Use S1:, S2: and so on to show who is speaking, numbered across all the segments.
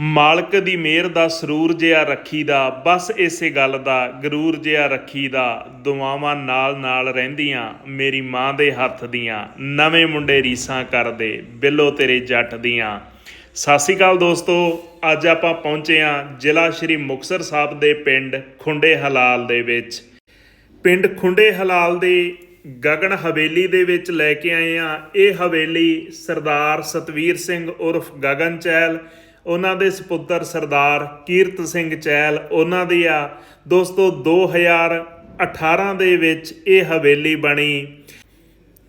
S1: ਮਾਲਕ ਦੀ ਮਿਹਰ ਦਾ ਸਰੂਰ ਜਿਹਾ ਰੱਖੀਦਾ, ਬਸ ਇਸੇ ਗੱਲ ਦਾ ਗਰੂਰ ਜਿਹਾ ਰੱਖੀਦਾ, ਦੁਆਵਾਂ ਨਾਲ ਨਾਲ ਰਹਿੰਦੀਆਂ, ਮੇਰੀ ਮਾਂ ਦੇ ਹੱਥ ਦੀਆਂ, ਨਵੇਂ ਮੁੰਡੇ ਰੀਸਾਂ ਕਰਦੇ, ਬਿੱਲੋ ਤੇਰੇ ਜੱਟ ਦੀਆਂ। ਸਤਿ ਸ਼੍ਰੀ ਅਕਾਲ ਦੋਸਤੋ, ਅੱਜ ਆਪਾਂ ਪਹੁੰਚੇ ਹਾਂ ਜ਼ਿਲ੍ਹਾ ਸ਼੍ਰੀ ਮੁਕਤਸਰ ਸਾਹਿਬ ਦੇ ਪਿੰਡ ਖੁੰਡੇ ਹਲਾਲ ਦੇ ਵਿੱਚ। ਪਿੰਡ ਖੁੰਡੇ ਹਲਾਲ ਦੇ ਗਗਨ ਹਵੇਲੀ ਦੇ ਵਿੱਚ ਲੈ ਕੇ ਆਏ ਆ ਇਹ ਹਵੇਲੀ ਸਰਦਾਰ ਸਤਵੀਰ ਸਿੰਘ ਉਰਫ ਗਗਨ ਚਹਿਲ ਉਹਨਾਂ ਦੇ ਸੁਪੁੱਤਰ ਸਰਦਾਰ ਕੀਰਤ ਸਿੰਘ ਚਹਿਲ ਉਹਨਾਂ ਦੀ ਆ। ਦੋਸਤੋ 2018 ਦੇ ਵਿੱਚ ਇਹ ਹਵੇਲੀ ਬਣੀ।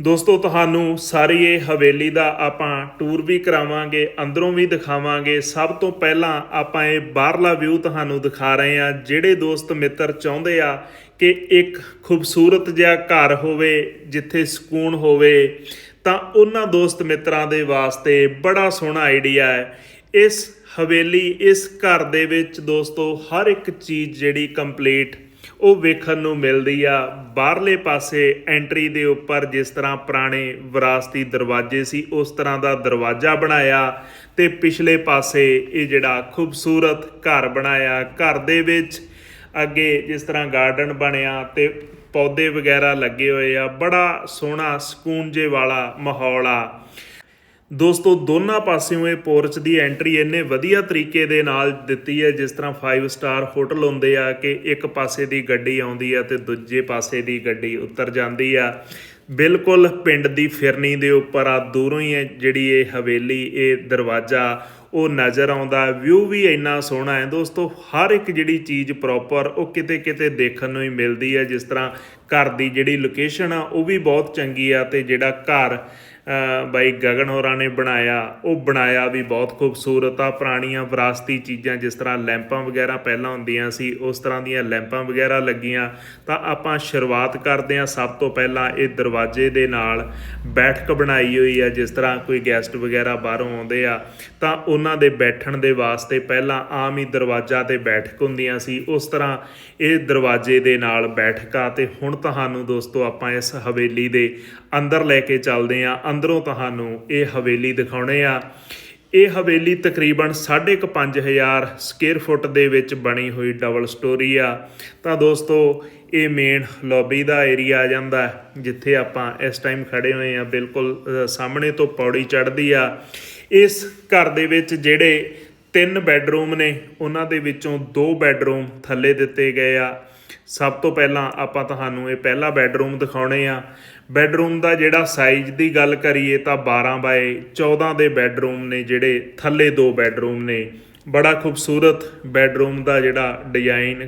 S1: ਦੋਸਤੋ, ਤੁਹਾਨੂੰ ਸਾਰੀ ਇਹ ਹਵੇਲੀ ਦਾ ਆਪਾਂ ਟੂਰ ਵੀ ਕਰਾਵਾਂਗੇ, ਅੰਦਰੋਂ ਵੀ ਦਿਖਾਵਾਂਗੇ। ਸਭ ਤੋਂ ਪਹਿਲਾਂ ਆਪਾਂ ਇਹ ਬਾਹਰਲਾ ਵਿਊ ਤੁਹਾਨੂੰ ਦਿਖਾ ਰਹੇ ਹਾਂ। ਜਿਹੜੇ ਦੋਸਤ ਮਿੱਤਰ ਚਾਹੁੰਦੇ ਆ ਕਿ ਇੱਕ ਖੂਬਸੂਰਤ ਜਿਹਾ ਘਰ ਹੋਵੇ, ਜਿੱਥੇ ਸਕੂਨ ਹੋਵੇ, ਤਾਂ ਉਹਨਾਂ ਦੋਸਤ ਮਿੱਤਰਾਂ ਦੇ ਵਾਸਤੇ ਬੜਾ ਸੋਹਣਾ ਆਈਡੀਆ ਹੈ। ਇਸ ਹਵੇਲੀ, ਇਸ ਘਰ ਦੇ ਵਿੱਚ ਦੋਸਤੋ, ਹਰ ਇੱਕ ਚੀਜ਼ ਜਿਹੜੀ ਕੰਪਲੀਟ ਉਹ ਵੇਖਣ ਨੂੰ ਮਿਲਦੀ ਆ। ਬਾਹਰਲੇ ਪਾਸੇ ਐਂਟਰੀ ਦੇ ਉੱਪਰ ਜਿਸ ਤਰ੍ਹਾਂ ਪੁਰਾਣੇ ਵਿਰਾਸਤੀ ਦਰਵਾਜ਼ੇ ਸੀ, ਉਸ ਤਰ੍ਹਾਂ ਦਾ ਦਰਵਾਜ਼ਾ ਬਣਾਇਆ ਤੇ ਪਿਛਲੇ ਪਾਸੇ ਇਹ ਜਿਹੜਾ ਖੂਬਸੂਰਤ ਘਰ ਬਣਾਇਆ। ਘਰ ਦੇ ਵਿੱਚ ਅੱਗੇ ਜਿਸ ਤਰ੍ਹਾਂ ਗਾਰਡਨ ਬਣਿਆ ਤੇ ਪੌਦੇ ਵਗੈਰਾ ਲੱਗੇ ਹੋਏ ਆ। ਬੜਾ ਸੋਹਣਾ ਸਕੂਨ ਜੇ ਵਾਲਾ ਮਾਹੌਲ ਆ। ਦੋਸਤੋ, ਦੋਨਾਂ ਪਾਸਿਓਂ ਇਹ ਪੋਰਚ ਦੀ ਐਂਟਰੀ ਇੰਨੇ ਵਧੀਆ ਤਰੀਕੇ ਦੇ ਨਾਲ ਦਿੱਤੀ ਹੈ, ਜਿਸ ਤਰ੍ਹਾਂ 5 ਸਟਾਰ ਹੋਟਲ ਹੁੰਦੇ ਆ ਕਿ ਇੱਕ ਪਾਸੇ ਦੀ ਗੱਡੀ ਆਉਂਦੀ ਆ ਤੇ ਦੂਜੇ ਪਾਸੇ ਦੀ ਗੱਡੀ ਉੱਤਰ ਜਾਂਦੀ ਆ। ਬਿਲਕੁਲ ਪਿੰਡ ਦੀ ਫਿਰਨੀ ਦੇ ਉੱਪਰ ਆ, ਦੂਰੋਂ ਹੀ ਹੈ ਜਿਹੜੀ ਇਹ ਹਵੇਲੀ, ਇਹ ਦਰਵਾਜ਼ਾ, ਉਹ ਨਜ਼ਰ ਆਉਂਦਾ। ਵਿਊ ਵੀ ਇੰਨਾ ਸੋਹਣਾ ਹੈ ਦੋਸਤੋ, ਹਰ ਇੱਕ ਜਿਹੜੀ ਚੀਜ਼ ਪ੍ਰੋਪਰ ਉਹ ਕਿਤੇ ਕਿਤੇ ਦੇਖਣ ਨੂੰ ਹੀ ਮਿਲਦੀ ਹੈ। ਜਿਸ ਤਰ੍ਹਾਂ ਘਰ ਦੀ ਜਿਹੜੀ ਲੋਕੇਸ਼ਨ ਆ, ਉਹ ਵੀ ਬਹੁਤ ਚੰਗੀ ਆ ਤੇ ਜਿਹੜਾ ਘਰ ਬਾਈ ਗਗਨ ਹੋਰਾਂ ਨੇ ਬਣਾਇਆ, ਉਹ ਬਣਾਇਆ ਵੀ ਬਹੁਤ ਖੂਬਸੂਰਤ ਆ। ਪੁਰਾਣੀਆਂ ਵਿਰਾਸਤੀ ਚੀਜ਼ਾਂ, ਜਿਸ ਤਰ੍ਹਾਂ ਲੈਂਪਾਂ ਵਗੈਰਾ ਪਹਿਲਾਂ ਹੁੰਦੀਆਂ ਸੀ, ਉਸ ਤਰ੍ਹਾਂ ਦੀਆਂ ਲੈਂਪਾਂ ਵਗੈਰਾ ਲੱਗੀਆਂ। ਤਾਂ ਆਪਾਂ ਸ਼ੁਰੂਆਤ ਕਰਦੇ ਹਾਂ ਸਭ ਤੋਂ ਪਹਿਲਾਂ ਇਹ ਦਰਵਾਜ਼ੇ ਦੇ ਨਾਲ। ਬੈਠਕ ਬਣਾਈ ਹੋਈ ਆ, ਜਿਸ ਤਰ੍ਹਾਂ ਕੋਈ ਗੈਸਟ ਵਗੈਰਾ ਬਾਹਰੋਂ ਆਉਂਦੇ ਆ। ਤਾਂ ਉਹਨਾਂ ਦੇ ਬੈਠਣ ਦੇ ਵਾਸਤੇ ਪਹਿਲਾਂ ਆਮ ਹੀ ਦਰਵਾਜ਼ਾ ਤੇ ਬੈਠਕ ਹੁੰਦੀਆਂ ਸੀ। ਉਸ ਤਰ੍ਹਾਂ ਇਹ ਦਰਵਾਜ਼ੇ ਦੇ ਨਾਲ ਬੈਠਕ ਆ। ਤੇ ਹੁਣ ਤੁਹਾਨੂੰ ਦੋਸਤੋ ਆਪਾਂ ਇਸ ਹਵੇਲੀ ਦੇ ਅੰਦਰ ਲੈ ਕੇ ਚੱਲਦੇ ਆ ਅੰਦਰੋਂ ਤੁਹਾਨੂੰ ਇਹ ਹਵੇਲੀ ਦਿਖਾਉਣੇ ਆ। ਇਹ ਹਵੇਲੀ ਤਕਰੀਬਨ 5.5000 ਸਕੁਅਰ ਫੁੱਟ ਦੇ ਵਿੱਚ ਬਣੀ ਹੋਈ ਡਬਲ ਸਟੋਰੀ ਆ। ਤਾਂ ਦੋਸਤੋ, ਇਹ ਮੇਨ ਲੌਬੀ ਦਾ ਏਰੀਆ ਆ ਜਾਂਦਾ ਜਿੱਥੇ ਆਪਾਂ ਇਸ ਟਾਈਮ ਖੜੇ ਹੋਏ ਆ ਬਿਲਕੁਲ ਸਾਹਮਣੇ ਤੋਂ ਪੌੜੀ ਚੜ੍ਹਦੀ ਆ। ਇਸ ਘਰ ਦੇ ਵਿੱਚ ਜਿਹੜੇ ਤਿੰਨ ਬੈੱਡਰੂਮ ਨੇ, ਉਹਨਾਂ ਦੇ ਵਿੱਚੋਂ ਦੋ ਬੈੱਡਰੂਮ ਥੱਲੇ ਦਿੱਤੇ ਗਏ ਆ। ਸਭ ਤੋਂ ਪਹਿਲਾਂ ਆਪਾਂ ਤੁਹਾਨੂੰ ਇਹ ਪਹਿਲਾ ਬੈੱਡਰੂਮ ਦਿਖਾਉਣੇ ਆ। ਬੈੱਡਰੂਮ ਦਾ ਜਿਹੜਾ ਸਾਈਜ਼ ਦੀ ਗੱਲ ਕਰੀਏ ਤਾਂ 12 ਬਾਏ 14 ਦੇ ਬੈੱਡਰੂਮ ਨੇ, ਜਿਹੜੇ ਥੱਲੇ ਦੋ ਬੈੱਡਰੂਮ ਨੇ। ਬੜਾ ਖੂਬਸੂਰਤ ਬੈੱਡਰੂਮ ਦਾ ਜਿਹੜਾ ਡਿਜ਼ਾਈਨ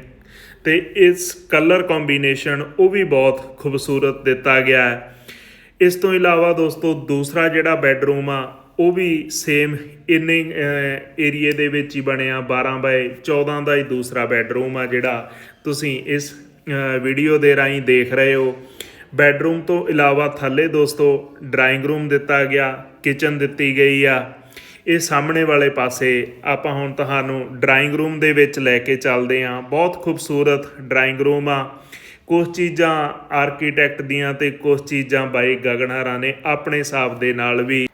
S1: ਤੇ ਇਸ ਕਲਰ ਕੰਬੀਨੇਸ਼ਨ ਉਹ ਵੀ ਬਹੁਤ ਖੂਬਸੂਰਤ ਦਿੱਤਾ ਗਿਆ ਹੈ। ਇਸ ਤੋਂ ਇਲਾਵਾ ਦੋਸਤੋ, ਦੂਸਰਾ ਜਿਹੜਾ ਬੈੱਡਰੂਮ ਆ ਉਹ ਵੀ ਸੇਮ ਇੰਨੇ ਏਰੀਏ ਦੇ ਵਿੱਚ ਹੀ ਬਣਿਆ 12 ਬਾਏ 14 ਦਾ ਹੀ ਦੂਸਰਾ ਬੈੱਡਰੂਮ ਆ ਜਿਹੜਾ ਤੁਸੀਂ ਇਸ ਵੀਡੀਓ ਦੇ ਰਾਹੀਂ ਦੇਖ ਰਹੇ ਹੋ। ਬੈੱਡਰੂਮ ਤੋਂ ਇਲਾਵਾ ਥੱਲੇ ਦੋਸਤੋ ਡਰਾਇੰਗ ਰੂਮ ਦਿੱਤਾ ਗਿਆ ਕਿਚਨ ਦਿੱਤੀ ਗਈ ਆ। ਇਹ ਸਾਹਮਣੇ ਵਾਲੇ ਪਾਸੇ ਆਪਾਂ ਹੁਣ ਤੁਹਾਨੂੰ ਡਰਾਇੰਗ ਰੂਮ ਦੇ ਵਿੱਚ ਲੈ ਕੇ ਚੱਲਦੇ ਹਾਂ। ਬਹੁਤ ਖੂਬਸੂਰਤ ਡਰਾਇੰਗ ਰੂਮ ਆ। ਕੁਝ ਚੀਜ਼ਾਂ ਆਰਕੀਟੈਕਟ ਦੀਆਂ ਤੇ ਕੁਝ ਚੀਜ਼ਾਂ ਬਾਈ ਗਗਨਹਾਰਾਂ ਨੇ ਆਪਣੇ ਹਿਸਾਬ ਦੇ ਨਾਲ ਵੀ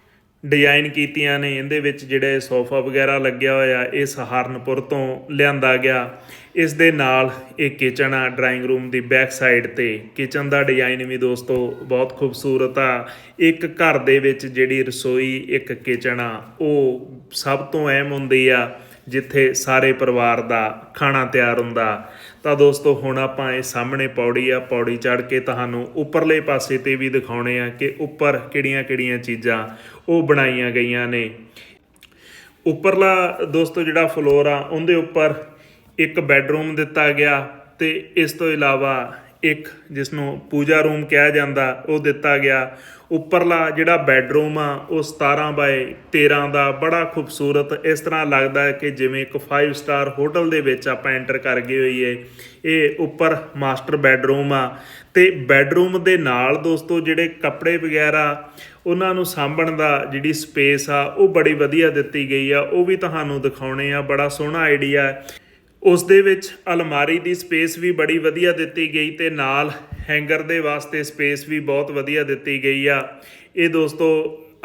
S1: ਡਿਜ਼ਾਈਨ ਕੀਤੀਆਂ ਨੇ, ਇਹਦੇ ਵਿੱਚ ਜਿਹੜੇ ਸੋਫਾ ਵਗੈਰਾ ਲੱਗਿਆ ਹੋਇਆ, ਇਹ ਸਹਾਰਨਪੁਰ ਤੋਂ ਲਿਆਂਦਾ ਗਿਆ। ਇਸ ਦੇ ਨਾਲ ਇਹ ਕਿਚਨ ਆ ਡਰਾਇੰਗ ਰੂਮ ਦੀ ਬੈਕ ਸਾਈਡ ਤੇ। ਕਿਚਨ ਦਾ ਡਿਜ਼ਾਈਨ ਵੀ ਦੋਸਤੋ ਬਹੁਤ ਖੂਬਸੂਰਤ ਆ। ਇੱਕ ਘਰ ਦੇ ਵਿੱਚ ਜਿਹੜੀ ਰਸੋਈ, ਇੱਕ ਕਿਚਨ ਆ, ਉਹ ਸਭ ਤੋਂ ਅਹਿਮ ਹੁੰਦੀ ਆ, ਜਿੱਥੇ ਸਾਰੇ ਪਰਿਵਾਰ ਦਾ ਖਾਣਾ ਤਿਆਰ ਹੁੰਦਾ। ਤਾਂ ਦੋਸਤੋ, ਹੁਣ ਆਪਾਂ ਇਹ ਸਾਹਮਣੇ ਪੌੜੀ ਆ, ਪੌੜੀ ਚੜ੍ਹ ਕੇ ਤੁਹਾਨੂੰ ਉੱਪਰਲੇ ਪਾਸੇ ਤੇ ਵੀ ਦਿਖਾਉਣੇ ਆ ਕਿ ਉੱਪਰ ਕਿਹੜੀਆਂ-ਕਿਹੜੀਆਂ ਚੀਜ਼ਾਂ ਉਹ ਬਣਾਈਆਂ ਗਈਆਂ ਨੇ। ਉੱਪਰਲਾ ਦੋਸਤੋ, ਜਿਹੜਾ ਫਲੋਰ ਆ, ਉਹਦੇ ਉੱਪਰ ਇੱਕ ਬੈੱਡਰੂਮ ਦਿੱਤਾ ਗਿਆ ਤੇ ਇਸ ਤੋਂ ਇਲਾਵਾ ਇੱਕ ਜਿਸ ਨੂੰ ਪੂਜਾ ਰੂਮ ਕਿਹਾ ਜਾਂਦਾ, ਉਹ ਦਿੱਤਾ ਗਿਆ। ਉੱਪਰਲਾ ਜਿਹੜਾ ਬੈੱਡਰੂਮ ਆ, ਉਹ 17 ਬਾਏ 13 ਦਾ ਬੜਾ ਖੂਬਸੂਰਤ, ਇਸ ਤਰ੍ਹਾਂ ਲੱਗਦਾ ਹੈ ਕਿ ਜਿਵੇਂ ਇੱਕ 5 ਸਟਾਰ ਹੋਟਲ ਦੇ ਵਿੱਚ ਆਪਾਂ ਐਂਟਰ ਕਰ ਗਏ ਹੋਈਏ। ਇਹ ਉੱਪਰ ਮਾਸਟਰ ਬੈੱਡਰੂਮ ਆ। ਤੇ ਬੈੱਡਰੂਮ ਦੇ ਨਾਲ ਦੋਸਤੋ, ਜਿਹੜੇ ਕੱਪੜੇ ਵਗੈਰਾ, ਉਹਨਾਂ ਨੂੰ ਸਾਂਭਣ ਦਾ ਜਿਹੜੀ ਸਪੇਸ ਆ, ਉਹ ਬੜੀ ਵਧੀਆ ਦਿੱਤੀ ਗਈ ਆ। ਉਹ ਵੀ ਤੁਹਾਨੂੰ ਦਿਖਾਉਣੇ ਆ। ਬੜਾ ਸੋਹਣਾ ਆਈਡੀਆ ਹੈ। ਉਸ ਦੇ ਵਿੱਚ ਅਲਮਾਰੀ ਦੀ ਸਪੇਸ ਵੀ ਬੜੀ ਵਧੀਆ ਦਿੱਤੀ ਗਈ ਤੇ ਨਾਲ ਹੈਂਗਰ ਦੇ ਵਾਸਤੇ ਸਪੇਸ ਵੀ ਬਹੁਤ ਵਧੀਆ ਦਿੱਤੀ ਗਈ ਆ। ਇਹ ਦੋਸਤੋ,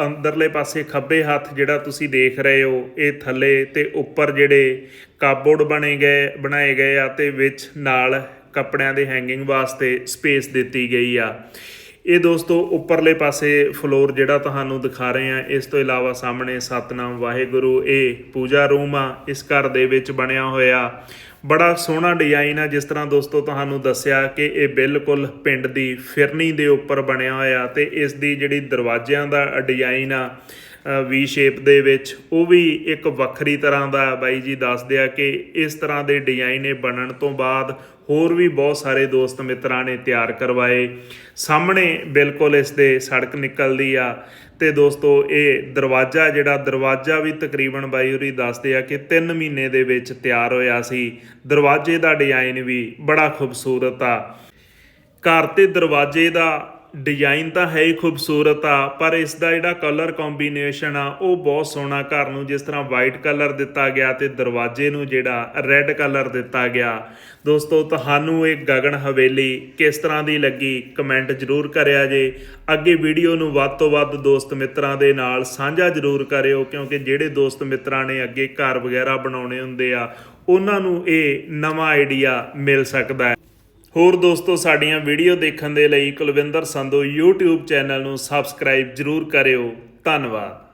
S1: ਅੰਦਰਲੇ ਪਾਸੇ ਖੱਬੇ ਹੱਥ ਜਿਹੜਾ ਤੁਸੀਂ ਦੇਖ ਰਹੇ ਹੋ, ਇਹ ਥੱਲੇ ਤੇ ਉੱਪਰ ਜਿਹੜੇ ਕਾਬੋਰਡ ਬਣੇ ਗਏ, ਬਣਾਏ ਗਏ ਆ ਤੇ ਵਿੱਚ ਨਾਲ ਕੱਪੜਿਆਂ ਦੇ ਹੈਂਗਿੰਗ ਵਾਸਤੇ ਸਪੇਸ ਦਿੱਤੀ ਗਈ ਆ। ਇਹ ਦੋਸਤੋ, ਉੱਪਰਲੇ ਪਾਸੇ ਫਲੋਰ ਜਿਹੜਾ ਤੁਹਾਨੂੰ ਦਿਖਾ ਰਹੇ ਆ ਇਸ ਤੋਂ ਇਲਾਵਾ ਸਾਹਮਣੇ ਸਤਨਾਮ ਵਾਹਿਗੁਰੂ, ਇਹ ਪੂਜਾ ਰੂਮ ਆ, ਇਸ ਘਰ ਦੇ ਵਿੱਚ ਬਣਿਆ ਹੋਇਆ। ਬੜਾ ਸੋਹਣਾ ਡਿਜ਼ਾਈਨ ਆ, ਜਿਸ ਤਰ੍ਹਾਂ ਦੋਸਤੋ ਤੁਹਾਨੂੰ ਦੱਸਿਆ ਕਿ ਇਹ ਬਿਲਕੁਲ ਪਿੰਡ ਦੀ ਫਿਰਨੀ ਦੇ ਉੱਪਰ ਬਣਿਆ ਹੋਇਆ ਤੇ ਇਸ ਦੀ ਜਿਹੜੀ ਦਰਵਾਜ਼ਿਆਂ ਦਾ ਡਿਜ਼ਾਈਨ ਆ ਵੀ ਸ਼ੇਪ ਦੇ ਵਿੱਚ, ਉਹ ਵੀ ਇੱਕ ਵੱਖਰੀ ਤਰ੍ਹਾਂ ਦਾ ਬਾਈ ਜੀ ਦੱਸਦੇ ਆ ਕਿ ਇਸ ਤਰ੍ਹਾਂ ਦੇ ਡਿਜ਼ਾਈਨ ਇਹ ਬਣਨ ਤੋਂ ਬਾਅਦ ਹੋਰ ਵੀ ਬਹੁਤ ਸਾਰੇ ਦੋਸਤ ਮਿੱਤਰਾਂ ਨੇ ਤਿਆਰ ਕਰਵਾਏ। ਸਾਹਮਣੇ ਬਿਲਕੁਲ ਇਸ ਦੇ ਸੜਕ ਨਿਕਲਦੀ ਆ ਤੇ ਦੋਸਤੋ, ਇਹ ਦਰਵਾਜ਼ਾ ਜਿਹੜਾ, ਦਰਵਾਜ਼ਾ ਵੀ ਤਕਰੀਬਨ ਬਾਈ ਹੋਰੀ ਦੱਸਦੇ ਆ ਕਿ 3 ਮਹੀਨੇ ਦੇ ਵਿੱਚ ਤਿਆਰ ਹੋਇਆ ਸੀ। ਦਰਵਾਜ਼ੇ ਦਾ ਡਿਜ਼ਾਈਨ ਵੀ ਬੜਾ ਖੂਬਸੂਰਤ ਆ। ਘਰ ਤੇ ਦਰਵਾਜ਼ੇ ਦਾ ਡਿਜ਼ਾਈਨ ਤਾਂ ਹੈ ਹੀ ਖੂਬਸੂਰਤ ਆ, ਪਰ ਇਸ ਦਾ ਜਿਹੜਾ ਕਲਰ ਕੰਬੀਨੇਸ਼ਨ ਆ, ਉਹ ਬਹੁਤ ਸੋਹਣਾ ਘਰ ਨੂੰ ਜਿਸ ਤਰ੍ਹਾਂ ਵਾਈਟ ਕਲਰ ਦਿੱਤਾ ਗਿਆ ਤੇ ਦਰਵਾਜ਼ੇ ਨੂੰ ਜਿਹੜਾ ਰੈੱਡ ਕਲਰ ਦਿੱਤਾ ਗਿਆ। ਦੋਸਤੋ, ਤੁਹਾਨੂੰ ਇਹ ਗਗਨ ਹਵੇਲੀ ਕਿਸ ਤਰ੍ਹਾਂ ਦੀ ਲੱਗੀ ਕਮੈਂਟ ਜਰੂਰ ਕਰਿਆ ਜੇ। ਅੱਗੇ ਵੀਡੀਓ ਨੂੰ ਵੱਧ ਤੋਂ ਵੱਧ ਦੋਸਤ ਮਿੱਤਰਾਂ ਦੇ ਨਾਲ ਸਾਂਝਾ ਜਰੂਰ ਕਰਿਓ, ਕਿਉਂਕਿ ਜਿਹੜੇ ਦੋਸਤ ਮਿੱਤਰਾਂ ਨੇ ਅੱਗੇ ਘਰ ਵਗੈਰਾ ਬਣਾਉਣੇ ਹੁੰਦੇ ਆ, ਉਹਨਾਂ ਨੂੰ ਇਹ ਨਵਾਂ ਆਈਡੀਆ ਮਿਲ ਸਕਦਾ ਹੈ। ਹੋਰ ਦੋਸਤੋ, ਸਾਡੀਆਂ ਵੀਡੀਓ ਦੇਖਣ ਦੇ ਲਈ ਕੁਲਵਿੰਦਰ ਸੰਧੂ YouTube ਚੈਨਲ ਨੂੰ ਸਬਸਕ੍ਰਾਈਬ ਜਰੂਰ ਕਰਿਓ। ਧੰਨਵਾਦ।